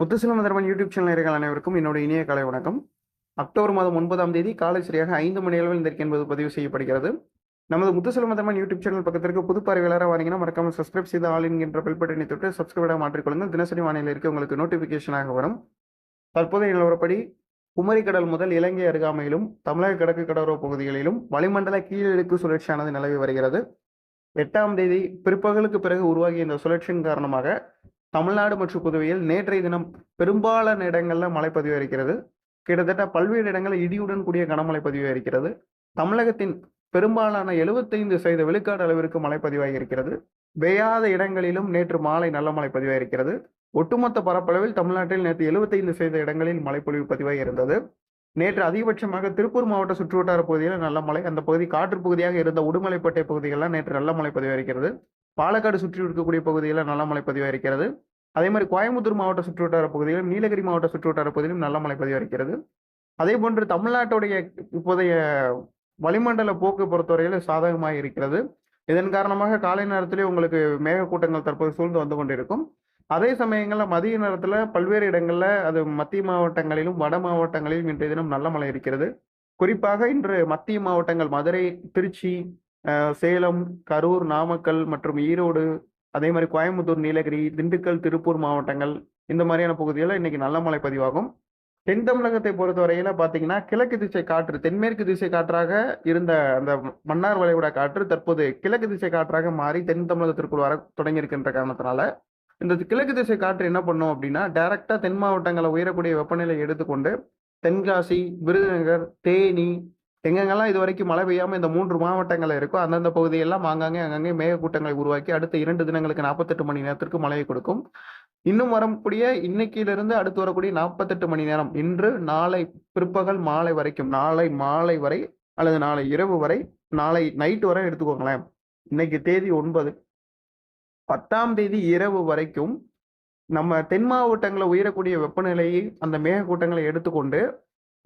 முத்துசிலம் Dharman YouTube channel இருக்கிற அனைவருக்கும் என்னோட இனிய காலை வணக்கம். அக்டோபர் மாதம் ஒன்பதாம் தேதி காலை சரியாக ஐந்து மணி அளவில் இருந்திருக்கு என்பது பதிவு செய்யப்படுகிறது. நமது முத்துசிலம் தர்மன் யூடியூப் சேனல் பக்கத்திற்கு புது பார்வையாளராக வாங்கினா மறக்காம சப்ஸ்கிரைப் செய்த ஆல் என்கின்ற பெல் பட்டனை தொட்டு சப்ஸ்கிரைபாக மாற்றிக்கொள்ளுங்கள். தினசரி வானிலைக்கு உங்களுக்கு நோட்டிஃபிகேஷனாக வரும். தற்போதைய நிலவரப்படி குமரி கடல் முதல் இலங்கை அருகாமையிலும் தமிழக கிழக்கு கடலோர பகுதிகளிலும் வளிமண்டல கீழடுக்கு சுழற்சியானது நிலவி வருகிறது. எட்டாம் தேதி பிற்பகலுக்கு பிறகு உருவாகிய இந்த சுழற்சியின் காரணமாக தமிழ்நாடு மற்றும் புதுவையில் நேற்றைய தினம் பெரும்பாலான இடங்களில் மழை பதிவு இருக்கிறது கிட்டத்தட்ட பல்வேறு இடங்களில் இடியுடன் கூடிய கனமழை பதிவு இருக்கிறது தமிழகத்தின் பெரும்பாலான எழுபத்தைந்து சதவீத விழுக்காடு அளவிற்கு மழை பதிவாகி இருக்கிறது பெய்யாத இடங்களிலும் நேற்று மாலை நல்ல மழை பதிவாக இருக்கிறது ஒட்டுமொத்த பரப்பளவில் தமிழ்நாட்டில் நேற்று எழுபத்தைந்து சதவீத இடங்களில் மழைப்பொழிவு பதிவாகி இருந்தது நேற்று அதிகபட்சமாக திருப்பூர் மாவட்ட சுற்றுவட்டார பகுதியில் நல்ல மழை அந்த பகுதி காற்று பகுதியாக இருந்த உடுமலைப்பேட்டை பகுதிகளெலாம் நேற்று நல்ல மழை பதிவாயிருக்கிறது. பாலக்காடு சுற்றி இருக்கக்கூடிய பகுதிகளில் நல்ல மழை பதிவாயிருக்கிறது. அதே மாதிரி கோயம்புத்தூர் மாவட்ட சுற்றுவட்டார பகுதியிலும் நீலகிரி மாவட்ட சுற்றுவட்டார பகுதியிலும் நல்ல மழை பதிவாயிருக்கிறது. அதே போன்று தமிழ்நாட்டுடைய இப்போதைய வளிமண்டல போக்கு பொறுத்தவரையில் சாதகமாக இருக்கிறது இதன் காரணமாக காலை நேரத்திலே உங்களுக்கு மேகக்கூட்டங்கள் தற்போது சூழ்ந்து வந்து கொண்டிருக்கும். அதே சமயங்களில் மதிய நேரத்தில் பல்வேறு இடங்களில் அது மத்திய மாவட்டங்களிலும் வட மாவட்டங்களிலும் இன்றைய தினம் நல்ல மழை இருக்கிறது. குறிப்பாக இன்று மத்திய மாவட்டங்கள் மதுரை திருச்சி சேலம் கரூர் நாமக்கல் மற்றும் ஈரோடு அதே மாதிரி கோயம்புத்தூர் நீலகிரி திண்டுக்கல் திருப்பூர் மாவட்டங்கள் இந்த மாதிரியான பகுதிகளில் இன்னைக்கு நல்ல மழை பதிவாகும். தென் தமிழகத்தை பொறுத்தவரையில பார்த்தீங்கன்னா கிழக்கு திசை காற்று தென்மேற்கு திசை காற்றாக இருந்த அந்த மன்னார் வளைகுடா காற்று தற்போது கிழக்கு திசை காற்றாக மாறி தென் தமிழகத்திற்குள் வர தொடங்கியிருக்கின்ற காரணத்தினால இந்த கிழக்கு திசை காற்று என்ன பண்ணும் அப்படின்னா டைரக்டா தென் மாவட்டங்களை உயரக்கூடிய வெப்பநிலையை எடுத்துக்கொண்டு தென்காசி விருதுநகர் தேனி எங்கெங்கெல்லாம் இது வரைக்கும் மழை பெய்யாம இந்த மூன்று மாவட்டங்கள் இருக்கோ அந்தந்த பகுதியெல்லாம் ஆங்காங்கே அங்கங்கே மேகக்கூட்டங்களை உருவாக்கி அடுத்த இரண்டு தினங்களுக்கு நாற்பத்தெட்டு மணி நேரத்திற்கு மழையை கொடுக்கும். இன்னும் வரக்கூடிய இன்னைக்கிலிருந்து அடுத்து வரக்கூடிய நாற்பத்தெட்டு மணி நேரம் இன்று நாளை பிற்பகல் மாலை வரைக்கும் நாளை மாலை வரை அல்லது நாளை இரவு வரை நாளை நைட் வரை எடுத்துக்கோங்களேன். இன்னைக்கு தேதி ஒன்பது. பத்தாம் தேதி இரவு வரைக்கும் நம்ம தென் மாவட்டங்களை உயரக்கூடிய வெப்பநிலையை அந்த மேகக்கூட்டங்களை எடுத்துக்கொண்டு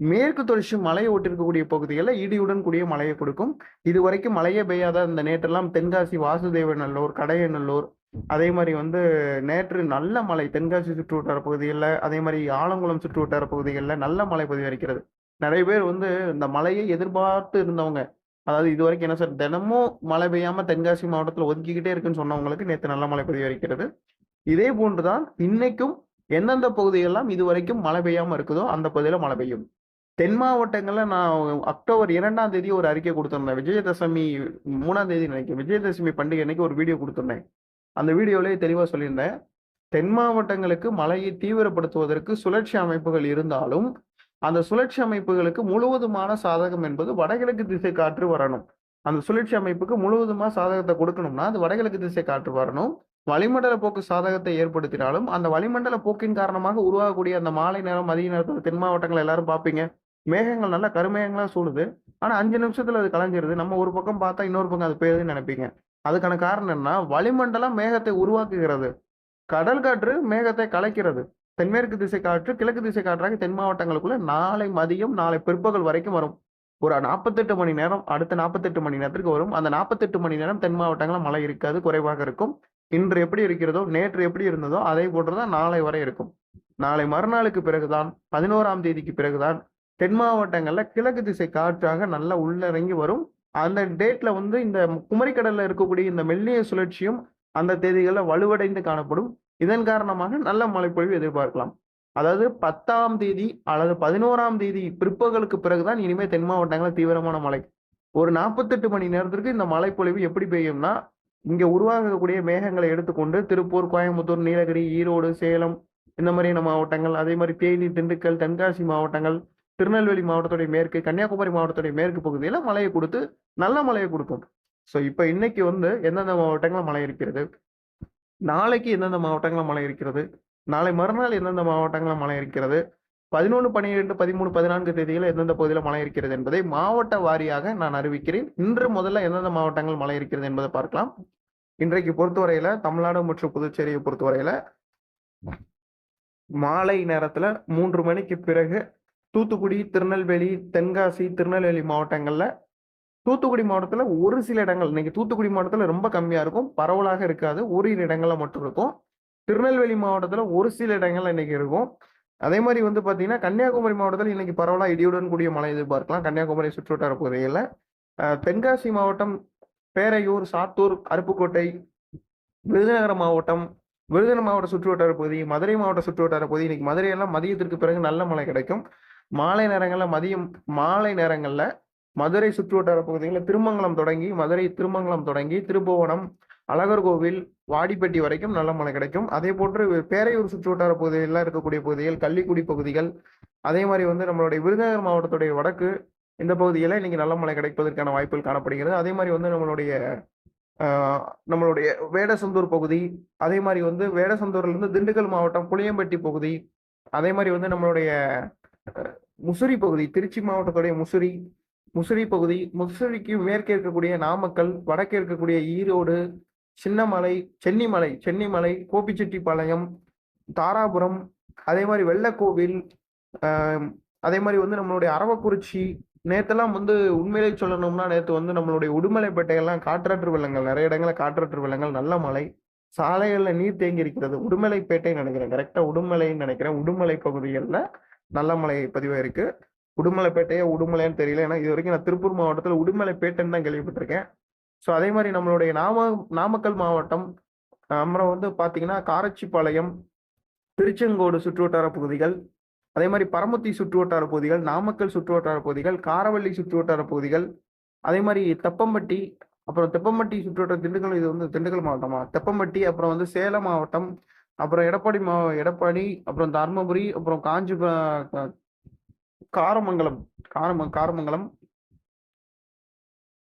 மேற்கு தொடர்ச்சி மலையை ஒட்டிருக்கக்கூடிய பகுதிகளில் இடியுடன் கூடிய மழையை கொடுக்கும். இது வரைக்கும் மழையே பெய்யாத அந்த நேற்றெல்லாம் தென்காசி வாசுதேவநல்லூர் கடையநல்லூர் அதே மாதிரி வந்து நேற்று நல்ல மழை தென்காசி சுற்றுவட்டார பகுதிகளில் அதே மாதிரி ஆலங்குளம் சுற்றுவட்டார பகுதிகளில் நல்ல மழை பதிவரிக்கிறது நிறைய பேர் வந்து இந்த மழையை எதிர்பார்த்து இருந்தவங்க அதாவது இது வரைக்கும் என்ன சார் தினமும் மழை பெய்யாம தென்காசி மாவட்டத்தில் ஒதுக்கிக்கிட்டே இருக்குன்னு சொன்னவங்களுக்கு நேற்று நல்ல மழை பதிவரிக்கிறது இதே போன்றுதான் இன்னைக்கும் எந்தெந்த பகுதிகளெல்லாம் இது வரைக்கும் மழை பெய்யாம இருக்குதோ அந்த பகுதியில் மழை பெய்யும். தென் மாவட்டங்களில் நான் அக்டோபர் இரண்டாம் தேதி ஒரு அறிக்கை கொடுத்துருந்தேன். விஜயதசமி மூணாம் தேதி நினைக்கிறேன். விஜயதசமி பண்டிகை அன்னைக்கு ஒரு வீடியோ கொடுத்துருந்தேன். அந்த வீடியோவிலே தெளிவாக சொல்லியிருந்தேன். தென் மாவட்டங்களுக்கு மழையை தீவிரப்படுத்துவதற்கு சுழற்சி அமைப்புகள் இருந்தாலும் அந்த சுழற்சி அமைப்புகளுக்கு முழுவதுமான சாதகம் என்பது வடகிழக்கு திசை காற்று வரணும். அந்த சுழற்சி அமைப்புக்கு முழுவதுமா சாதகத்தை கொடுக்கணும்னா அது வடகிழக்கு திசை காற்று வரணும். வளிமண்டல போக்கு சாதகத்தை ஏற்படுத்தினாலும் அந்த வளிமண்டல போக்கின் காரணமாக உருவாகக்கூடிய அந்த மாலை நேரம் மதிய நேரத்தில் தென் மாவட்டங்கள் எல்லாரும் பார்ப்பீங்க. மேகங்கள் நல்லா கருமேகங்களா சூடுது. ஆனா அஞ்சு நிமிஷத்துல அது கலைஞ்சிருது. நம்ம ஒரு பக்கம் பார்த்தா இன்னொரு பக்கம் அது பெய்யுதுன்னு நினைப்பீங்க. அதுக்கான காரணம் என்ன வளிமண்டலம் மேகத்தை உருவாக்குகிறது. கடல் காற்று மேகத்தை கலைக்கிறது. தென்மேற்கு திசை காற்று கிழக்கு திசை காற்றாக தென் மாவட்டங்களுக்குள்ள நாளை மதியம் நாளை பிற்பகல் வரைக்கும் வரும். ஒரு நாற்பத்தெட்டு மணி நேரம் அடுத்த நாற்பத்தெட்டு மணி நேரத்துக்கு வரும். அந்த நாற்பத்தெட்டு மணி நேரம் தென் மாவட்டங்களில் மழை இருக்காது குறைவாக இருக்கும். இன்று எப்படி இருக்கிறதோ நேற்று எப்படி இருந்ததோ அதே போன்றுதான் நாளை வரை இருக்கும். நாளை மறுநாளுக்கு பிறகுதான் பதினோராம் தேதிக்கு பிறகுதான் தென் மாவட்டங்களில் கிழக்கு திசை காற்றாக நல்லா உள்ளிறங்கி வரும். அந்த டேட்ல வந்து இந்த குமரிக்கடல்ல இருக்கக்கூடிய இந்த மெல்லிய சுழற்சியும் அந்த தேதிகளில் வலுவடைந்து காணப்படும். இதன் காரணமாக நல்ல மழைப்பொழிவு எதிர்பார்க்கலாம். அதாவது பத்தாம் தேதி அல்லது பதினோராம் தேதி பிற்பகலுக்கு பிறகுதான் இனிமே தென் மாவட்டங்களில் தீவிரமான மழை. ஒரு நாற்பத்தெட்டு மணி நேரத்திற்கு இந்த மழைப்பொழிவு எப்படி பெய்யும்னா இங்கே உருவாகக்கூடிய மேகங்களை எடுத்துக்கொண்டு திருப்பூர் கோயம்புத்தூர் நீலகிரி ஈரோடு சேலம் இந்த மாதிரியான மாவட்டங்கள் அதே மாதிரி தேனி திண்டுக்கல் தென்காசி மாவட்டங்கள் திருநெல்வேலி மாவட்டத்துடைய மேற்கு கன்னியாகுமரி மாவட்டத்துடைய மேற்கு பகுதியில் மழையை கொடுத்து நல்ல மழையை கொடுக்கும். ஸோ இப்போ இன்னைக்கு வந்து எந்தெந்த மாவட்டங்களில் மழை இருக்கிறது? நாளைக்கு எந்தெந்த மாவட்டங்களில் மழை இருக்கிறது? நாளை மறுநாள் எந்தெந்த மாவட்டங்களில் மழை இருக்கிறது? பதினொன்று பன்னிரெண்டு பதிமூணு பதினான்கு தேதியில் எந்தெந்த பகுதியில் மழை இருக்கிறது என்பதை மாவட்ட வாரியாக நான் அறிவிக்கிறேன். இன்று முதல்ல எந்தெந்த மாவட்டங்கள் மழை இருக்கிறது என்பதை பார்க்கலாம். இன்றைக்கு பொறுத்தவரையில தமிழ்நாடு மற்றும் புதுச்சேரியை பொறுத்தவரையில மாலை நேரத்துல மூன்று மணிக்கு பிறகு தூத்துக்குடி திருநெல்வேலி தென்காசி திருநெல்வேலி மாவட்டங்கள்ல தூத்துக்குடி மாவட்டத்தில் ஒரு சில இடங்கள் இன்னைக்கு தூத்துக்குடி மாவட்டத்தில் ரொம்ப கம்மியாக இருக்கும். பரவலாக இருக்காது. ஒரு இரு இடங்களில் மட்டும் இருக்கும். திருநெல்வேலி மாவட்டத்தில் ஒரு சில இடங்கள் இன்னைக்கு இருக்கும். அதே மாதிரி வந்து பார்த்தீங்கன்னா கன்னியாகுமரி மாவட்டத்தில் இன்னைக்கு பரவலாக இடியுடன் கூடிய மழை எதிர்பார்க்கலாம். கன்னியாகுமரி சுற்றுவட்டார பகுதிகளில். தென்காசி மாவட்டம் பேரையூர் சாத்தூர் அருப்புக்கோட்டை விருதுநகர் மாவட்டம் விருதுநகர் மாவட்ட சுற்றுவட்டார பகுதி மதுரை மாவட்ட சுற்றுவட்டார பகுதி இன்னைக்கு மதுரையெல்லாம் மதியத்திற்கு பிறகு நல்ல மழை கிடைக்கும். மாலை நேரங்களில் மதியம் மாலை நேரங்களில் மதுரை சுற்றுவட்டார பகுதிகளில் திருமங்கலம் தொடங்கி மதுரை திருமங்கலம் தொடங்கி திருபுவனம் அழகர் கோவில் வாடிப்பட்டி வரைக்கும் நல்ல மழை கிடைக்கும். அதே போன்று பேரையூர் சுற்றுவட்டார பகுதிகளெலாம் இருக்கக்கூடிய பகுதிகள் கள்ளிக்குடி பகுதிகள் அதே மாதிரி வந்து நம்மளுடைய விருதுநகர் மாவட்டத்துடைய வடக்கு இந்த பகுதியில் இன்னைக்கு நல்ல மழை கிடைப்பதற்கான வாய்ப்புகள் காணப்படுகிறது. அதே மாதிரி வந்து நம்மளுடைய நம்மளுடைய வேடசந்தூர் பகுதி அதே மாதிரி வந்து வேடசந்தூர்ல இருந்து திண்டுக்கல் மாவட்டம் புளியம்பட்டி பகுதி அதே மாதிரி வந்து நம்மளுடைய முசிறி பகுதி திருச்சி மாவட்டத்துடைய முசிறி முசிறி பகுதி முசிறிக்கு மேற்கே இருக்கக்கூடிய நாமக்கல் வடக்கே இருக்கக்கூடிய ஈரோடு சின்னமலை சென்னிமலை சென்னிமலை கோபிச்செட்டிப்பாளையம் தாராபுரம் அதே மாதிரி வெள்ளக்கோவில் அதே மாதிரி வந்து நம்மளுடைய அரவக்குறிச்சி நேத்தெல்லாம் வந்து உண்மையிலே சொல்லணும்னா நேற்று வந்து நம்மளுடைய உடுமலைப்பேட்டையெல்லாம் காற்றாற்று வெள்ளங்கள் நிறைய இடங்களில் காற்றாற்று வெள்ளங்கள் நல்ல மழை சாலைகளில் நீர் தேங்கி இருக்கிறது உடுமலைப்பேட்டை நினைக்கிறேன் கரெக்டாக உடுமலைன்னு நினைக்கிறேன் உடுமலை பகுதிகளில் நல்ல மழை பதிவாயிருக்கு. உடுமலைப்பேட்டையா உடுமலைன்னு தெரியல. ஏன்னா இது வரைக்கும் நான் திருப்பூர் மாவட்டத்தில் உடுமலைப்பேட்டைன்னு தான் கேள்விப்பட்டிருக்கேன். ஸோ அதே மாதிரி நம்மளுடைய நாம நாமக்கல் மாவட்டம் அப்புறம் வந்து பார்த்தீங்கன்னா காரச்சிப்பாளையம் திருச்செங்கோடு சுற்றுவட்டார பகுதிகள் அதே மாதிரி பரமத்தி சுற்றுவட்டார பகுதிகள் நாமக்கல் சுற்றுவட்டார பகுதிகள் காரவள்ளி சுற்றுவட்டார பகுதிகள் அதே மாதிரி தெப்பம்பட்டி அப்புறம் தெப்பம்பட்டி சுற்றுவட்டார திண்டுக்கல் இது வந்து திண்டுக்கல் மாவட்டமா? தெப்பம்பட்டி அப்புறம் வந்து சேலம் மாவட்டம் அப்புறம் எடப்பாடி மா எடப்பாடி அப்புறம் தர்மபுரி அப்புறம் காஞ்சிபுரம் காரமங்கலம் காரம காரமங்கலம்.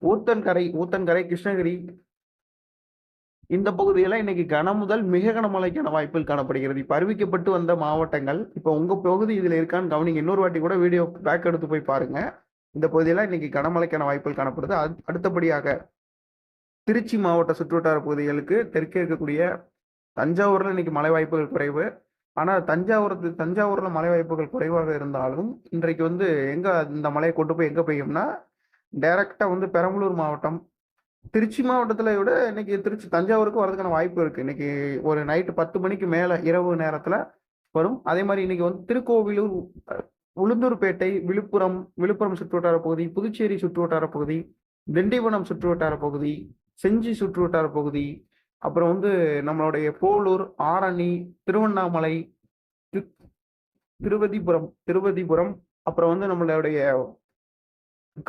ஊத்தன்கரை ஊத்தன்கரை கிருஷ்ணகிரி. இந்த பகுதியெல்லாம் இன்னைக்கு கன முதல் மிக கனமழைக்கான வாய்ப்புகள் காணப்படுகிறது. இப்போ அறிவிக்கப்பட்டு வந்த மாவட்டங்கள் இப்போ உங்க பகுதி இதில் இருக்கான்னு கவனிங்க. இன்னொரு வாட்டி கூட வீடியோ பேக் எடுத்து போய் பாருங்க. இந்த பகுதியெல்லாம் இன்னைக்கு கனமழைக்கான வாய்ப்புகள் காணப்படுது. அது அடுத்தபடியாக திருச்சி மாவட்ட சுற்றுவட்டார பகுதிகளுக்கு தெற்கே இருக்கக்கூடிய தஞ்சாவூர்ல இன்னைக்கு மழை வாய்ப்புகள் குறைவு. ஆனால் தஞ்சாவூர் தஞ்சாவூரில் மழை வாய்ப்புகள் குறைவாக இருந்தாலும் இன்றைக்கு வந்து எங்கே இந்த மழையை கொண்டு போய் எங்கே பெய்யும்னா டைரெக்டாக வந்து பெரம்பலூர் மாவட்டம் திருச்சி மாவட்டத்தில் விட இன்னைக்கு திருச்சி தஞ்சாவூருக்கு வரதுக்கான வாய்ப்பு இருக்குது இன்னைக்கு ஒரு நைட்டு பத்து மணிக்கு மேலே இரவு நேரத்தில் வரும். அதே மாதிரி இன்னைக்கு வந்து திருக்கோவிலூர் உளுந்தூர்பேட்டை விழுப்புரம் விழுப்புரம் சுற்றுவட்டார பகுதி புதுச்சேரி சுற்றுவட்டார பகுதி திண்டிவனம் சுற்றுவட்டார பகுதி செஞ்சி சுற்றுவட்டார பகுதி அப்புறம் வந்து நம்மளுடைய போலூர் ஆரணி திருவண்ணாமலை திருவதிபுரம் திருவதிபுரம் அப்புறம் வந்து நம்மளுடைய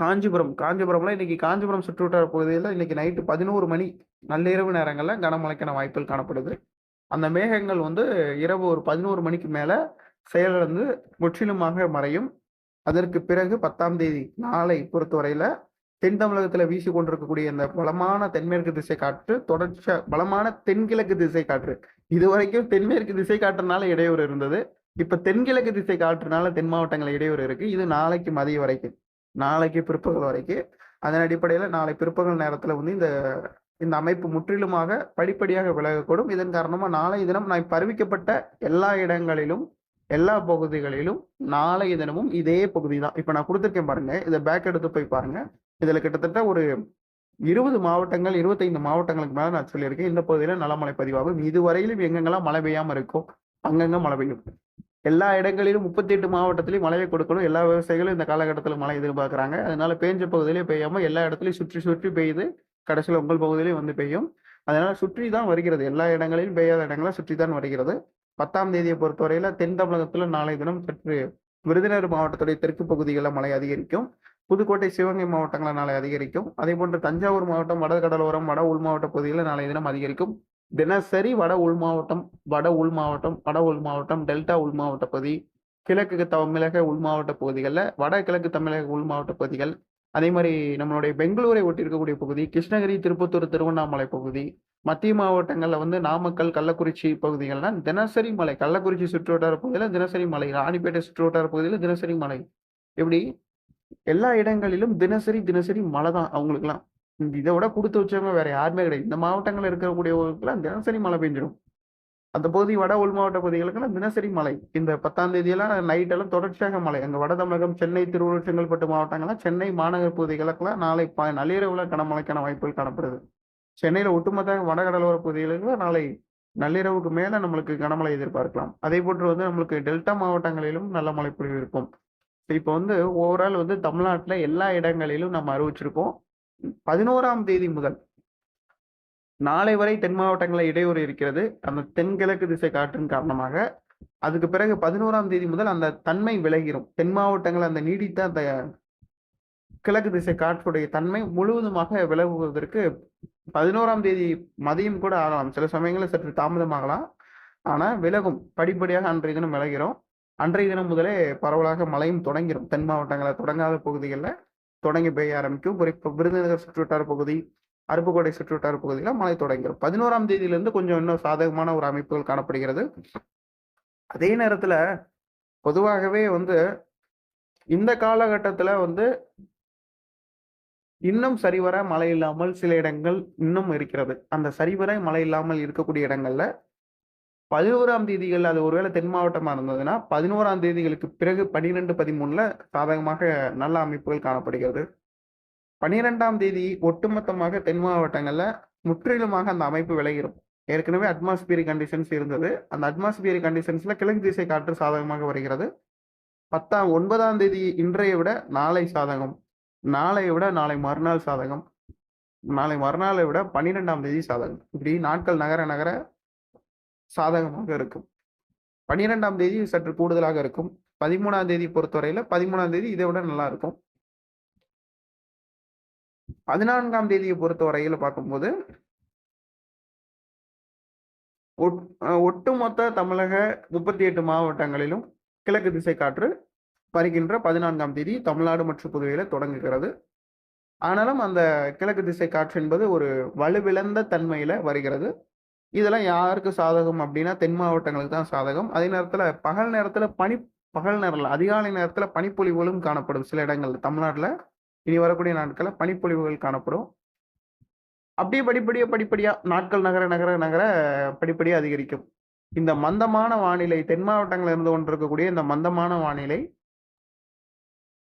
காஞ்சிபுரம். காஞ்சிபுரம்ல இன்னைக்கு காஞ்சிபுரம் சுற்றுவட்டார பகுதியில் இன்னைக்கு நைட்டு பதினோரு மணி நள்ளிரவு நேரங்களில் கனமழைக்கான வாய்ப்புகள் காணப்படுது. அந்த மேகங்கள் வந்து இரவு ஒரு பதினோரு மணிக்கு மேலே செயலிழந்து முற்றிலுமாக மறையும். அதற்கு பிறகு பத்தாம் தேதி நாளை பொறுத்தவரையில தென் தமிழகத்துல வீசி கொண்டிருக்கக்கூடிய இந்த பலமான தென்மேற்கு திசை காற்று தொடர்ச்சியா பலமான தென்கிழக்கு திசை காற்று. இதுவரைக்கும் தென்மேற்கு திசை காற்றுனால இடையூறு இருந்தது. இப்ப தென்கிழக்கு திசை காற்றுனால தென் மாவட்டங்கள் இடையூறு இருக்கு. இது நாளைக்கு மதிய வரைக்கும். நாளைக்கு பிற்பகல் வரைக்கும். அதன் அடிப்படையில நாளை பிற்பகல் நேரத்துல வந்து இந்த இந்த அமைப்பு முற்றிலுமாக படிப்படியாக விலகக்கூடும். இதன் காரணமா நாளைய தினம் நான் பரவிக்கப்பட்ட எல்லா இடங்களிலும் எல்லா பகுதிகளிலும் நாளைய தினமும் இதே பகுதி தான் இப்ப நான் கொடுத்துருக்கேன் பாருங்க. இதை பேக் எடுத்து போய் பாருங்க. இதுல கிட்டத்தட்ட ஒரு இருபது மாவட்டங்கள் இருபத்தைந்து மாவட்டங்களுக்கு மேல நான் சொல்லியிருக்கேன். இந்த பகுதியில நல்ல மழை பதிவாகும் இதுவரையிலும் எங்கெங்கெல்லாம் மழை பெய்யாம இருக்கோ அங்கங்க மழை பெய்யும். எல்லா இடங்களிலும் முப்பத்தி எட்டு மாவட்டத்திலையும் மழையை கொடுக்கணும். எல்லா விவசாயிகளும் இந்த காலகட்டத்தில் மழை எதிர்பார்க்குறாங்க. அதனால பேஞ்ச பகுதியிலே பெய்யாம எல்லா இடத்துலையும் சுற்றி சுற்றி பெய்யுது கடைசியில் உங்கள் பகுதியிலையும் வந்து பெய்யும். அதனால சுற்றி தான் வருகிறது. எல்லா இடங்களிலும் பெய்யாத இடங்களாக சுற்றி தான் வருகிறது. பத்தாம் தேதியை பொறுத்தவரையில தென் தமிழகத்துல நாளை தினம் சற்று விருதுநகர் மாவட்டத்துடைய தெற்கு பகுதிகளில் மழை அதிகரிக்கும். புதுக்கோட்டை சிவகங்கை மாவட்டங்களில் நாளை அதிகரிக்கும். அதே போன்று தஞ்சாவூர் மாவட்டம் வட கடலோரம் வட உள் மாவட்ட பகுதிகளில் நாளை தினம் அதிகரிக்கும். தினசரி வட உள் மாவட்டம் வட உள் மாவட்டம் வட உள் மாவட்டம் டெல்டா உள் மாவட்ட பகுதி கிழக்கு தமிழக உள் மாவட்ட பகுதிகளில் வட கிழக்கு தமிழக உள் மாவட்ட பகுதிகள் அதே மாதிரி நம்மளுடைய பெங்களூரை ஒட்டி இருக்கக்கூடிய பகுதி கிருஷ்ணகிரி திருப்பத்தூர் திருவண்ணாமலை பகுதி மத்திய மாவட்டங்களில் வந்து நாமக்கல் கள்ளக்குறிச்சி பகுதிகள்லாம் தினசரி மலை கள்ளக்குறிச்சி சுற்றுவட்டார பகுதியில் தினசரி மலை ராணிப்பேட்டை சுற்றுவட்டார பகுதியில் தினசரி மலை. இப்படி எல்லா இடங்களிலும் தினசரி தினசரி மழை தான் அவங்களுக்குலாம் இதை விட கொடுத்து வச்சவங்க வேற யாருமே கிடையாது. இந்த மாவட்டங்களில் இருக்கக்கூடியவங்களுக்குலாம் தினசரி மழை பெஞ்சிடும். அந்த பகுதி வட உள் மாவட்ட பகுதிகளுக்கெல்லாம் தினசரி மழை. இந்த பத்தாம் தேதியெல்லாம் நைட்டெல்லாம் தொடர்ச்சியாக மழை. அங்க வட தமிழகம் சென்னை திருவள்ளூர் செங்கல்பட்டு மாவட்டங்கள்லாம் சென்னை மாநகர் பகுதிகளுக்கெல்லாம் நாளை ப- நள்ளிரவுல கனமழைக்கான வாய்ப்புகள் காணப்படுது. சென்னையில் ஒட்டுமொத்த வடகடலோர பகுதிகளுக்கு நாளை நள்ளிரவுக்கு மேலே நம்மளுக்கு கனமழை எதிர்பார்க்கலாம். அதேபோன்று வந்து நம்மளுக்கு டெல்டா மாவட்டங்களிலும் நல்ல மழை பொழிவு இருக்கும். இப்ப வந்து ஓவரால் வந்து தமிழ்நாட்டுல எல்லா இடங்களிலும் நம்ம அறிவிச்சிருக்கோம். 11ஆம் தேதி முதல் நாளை வரை தென் மாவட்டங்களில் இடையூறு இருக்கிறது. அந்த தென்கிழக்கு திசை காற்றின் காரணமாக. அதுக்கு பிறகு 11ஆம் தேதி முதல் அந்த தன்மை விலகிரும். தென் மாவட்டங்கள் அந்த நீடித்த அந்த கிழக்கு திசை காற்றுடைய தன்மை முழுவதுமாக விலகுவதற்கு 11ஆம் தேதி மதியம் கூட ஆகலாம். சில சமயங்களில் சற்று தாமதமாகலாம். ஆனால் விலகும். படிப்படியாக அன்றைய தினம் விலகிறோம். அன்றைய தினம் முதலே பரவலாக மழையும் தொடங்கிடும் தென் மாவட்டங்களில் தொடங்காத பகுதிகளில் தொடங்கி பெய்ய ஆரம்பிக்கும். குறிப்பாக விருதுநகர் சுற்றுவட்டார பகுதி, அருப்புக்கோட்டை சுற்றுவட்டார பகுதியில் மழை தொடங்கிரும். 11ஆம் தேதியிலிருந்து கொஞ்சம் இன்னும் சாதகமான ஒரு அமைப்புகள் காணப்படுகிறது. அதே நேரத்துல பொதுவாகவே வந்து இந்த காலகட்டத்துல வந்து இன்னும் சரிவர மழை இல்லாமல் சில இடங்கள் இன்னும் இருக்கிறது. அந்த சரிவர மழை இல்லாமல் இருக்கக்கூடிய இடங்கள்ல 11ஆம் தேதிகள் அது ஒருவேளை தென் மாவட்டமாக இருந்ததுன்னா, 11ஆம் தேதிகளுக்கு பிறகு 12, 13ல சாதகமாக நல்ல அமைப்புகள் காணப்படுகிறது. 12ஆம் தேதி ஒட்டுமொத்தமாக தென் மாவட்டங்களில் முற்றிலுமாக அந்த அமைப்பு விலகிரும். ஏற்கனவே அட்மாஸ்பியரிக் கண்டிஷன்ஸ் இருந்தது. அந்த அட்மாஸ்பியரிக் கண்டிஷன்ஸில் கிழக்கு திசை காற்று சாதகமாக வருகிறது. 10ஆம் 9ஆம் தேதி இன்றைய விட நாளை சாதகம். நாளை விட நாளை மறுநாள் சாதகம். நாளை மறுநாளை விட 12ஆம் தேதி சாதகம். இப்படி நாட்கள் நகர நகர சாதகமாக இருக்கும். 12ஆம் தேதி சற்று கூடுதலாக இருக்கும். 13ஆம் தேதி பொறுத்தவரையில 13ஆம் தேதி இதை விட நல்லா இருக்கும். 14ஆம் தேதியை பொறுத்தவரையில பார்க்கும்போது ஒட் ஒட்டுமொத்த தமிழக 38 மாவட்டங்களிலும் கிழக்கு திசை காற்று வருகின்ற 14ஆம் தேதி தமிழ்நாடு மற்றும் புதுவையில தொடங்குகிறது. ஆனாலும் அந்த கிழக்கு திசை காற்று என்பது ஒரு வலுவிழந்த தன்மையில வருகிறது. இதெல்லாம் யாருக்கு சாதகம் அப்படின்னா, தென் மாவட்டங்களுக்கு தான் சாதகம். அதே நேரத்துல பகல் நேரத்துல பனி பகல் நேரம்ல அதிகாலை நேரத்துல பனிப்பொழிவுகளும் காணப்படும் சில இடங்கள்ல. தமிழ்நாட்டுல இனி வரக்கூடிய நாட்களில் பனிப்பொழிவுகள் காணப்படும். அப்படியே படிப்படியாக படிப்படியா நாட்கள் நகர நகர நகர படிப்படியா அதிகரிக்கும். இந்த மந்தமான வானிலை தென் மாவட்டங்களில் இருந்து கொண்டிருக்கக்கூடிய இந்த மந்தமான வானிலை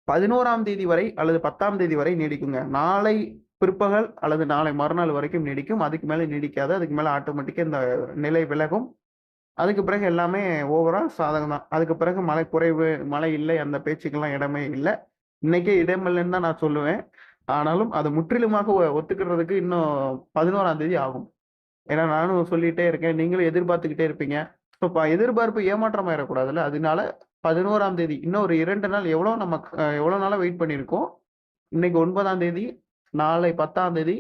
11ஆம் தேதி வரை அல்லது 10ஆம் தேதி வரை நீடிக்குங்க. நாளை பிற்பகல் அல்லது நாளை மறுநாள் வரைக்கும் நீடிக்கும். அதுக்கு மேலே நீடிக்காது. அதுக்கு மேலே ஆட்டோமேட்டிக்காக இந்த நிலை விலகும். அதுக்கு பிறகு எல்லாமே ஓவரால் சாதகம் தான். அதுக்கு பிறகு மழை குறைவு, மழை இல்லை அந்த பேச்சுக்கெல்லாம் இடமே இல்லை இன்னைக்கே இடமில்லைன்னு தான் நான் சொல்லுவேன். ஆனாலும் அது முற்றிலுமாக ஒ ஒத்துக்கிறதுக்கு இன்னும் 11ஆம் தேதி ஆகும். ஏன்னா நானும் சொல்லிட்டே இருக்கேன். நீங்களும் எதிர்பார்த்துக்கிட்டே இருப்பீங்க. ஸோ எதிர்பார்ப்பு எதிர்பார்ப்பு ஏமாற்றமாயிறக்கூடாதுல்ல. அதனால 11ஆம் தேதி இன்னும் ஒரு இரண்டு நாள் எவ்வளோ நம்ம எவ்வளோ நாளாக வெயிட் பண்ணியிருக்கோம். இன்னைக்கு ஒன்பதாம் தேதி, நாளை 10ஆம் தேதி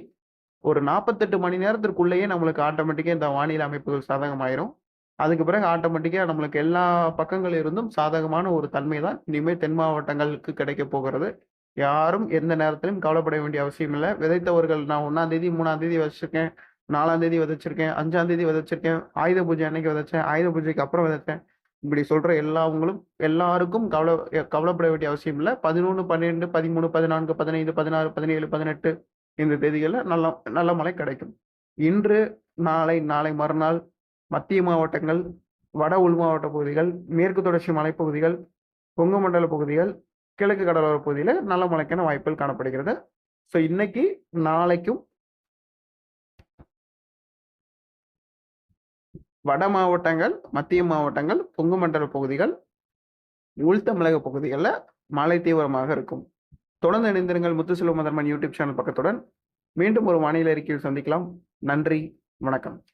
ஒரு 48 மணி நேரத்திற்குள்ளேயே நம்மளுக்கு ஆட்டோமேட்டிக்காக இந்த வானிலை அமைப்புகள் சாதகமாயிரும். அதுக்கு பிறகு ஆட்டோமேட்டிக்காக நம்மளுக்கு எல்லா பக்கங்களிலிருந்தும் சாதகமான ஒரு தன்மை தான் இனிமேல் தென் மாவட்டங்களுக்கு கிடைக்கப் போகிறது. யாரும் எந்த நேரத்திலும் கவலைப்பட வேண்டிய அவசியம் இல்லை விதைத்தவர்கள் நான் ஒன்றாம் தேதி, மூணாம் தேதி விதைச்சிருக்கேன். 4ஆம் தேதி விதைச்சிருக்கேன். அஞ்சாம் தேதி விதைச்சிருக்கேன். ஆயுத பூஜை அன்னைக்கு விதைச்சேன். ஆயுத பூஜைக்கு அப்புறம் விதைச்சேன். இப்படி சொல்ற எல்லாவங்களும் எல்லாருக்கும் கவலை கவலைப்பட வேண்டிய அவசியம் இல்லை பதினொன்று பன்னிரெண்டு பதிமூணு பதினான்கு பதினைந்து பதினாறு பதினேழு பதினெட்டு இந்த தேதிகளில் நல்ல நல்ல மழை கிடைக்கும். இன்று, நாளை, நாளை மறுநாள் மத்திய மாவட்டங்கள், வட உள் மாவட்ட பகுதிகள், மேற்கு தொடர்ச்சி மலைப்பகுதிகள், கொங்கு மண்டல பகுதிகள், கிழக்கு கடலோர பகுதியில் நல்ல மழைக்கான வாய்ப்புகள் காணப்படுகிறது. ஸோ இன்னைக்கு, நாளைக்கும் வட மாவட்டங்கள், மத்திய மாவட்டங்கள், பொங்கு மண்டல பகுதிகள், உள்தமிழக பகுதிகளில் பகுதிகள்ல மழை தீவிரமாக இருக்கும். தொடர்ந்து இணைந்திருங்கள் முத்துசெல்வ மதர்மன் யூடியூப் சேனல் பக்கத்துடன். மீண்டும் ஒரு வானிலை அறிக்கையில் சந்திக்கலாம். நன்றி, வணக்கம்.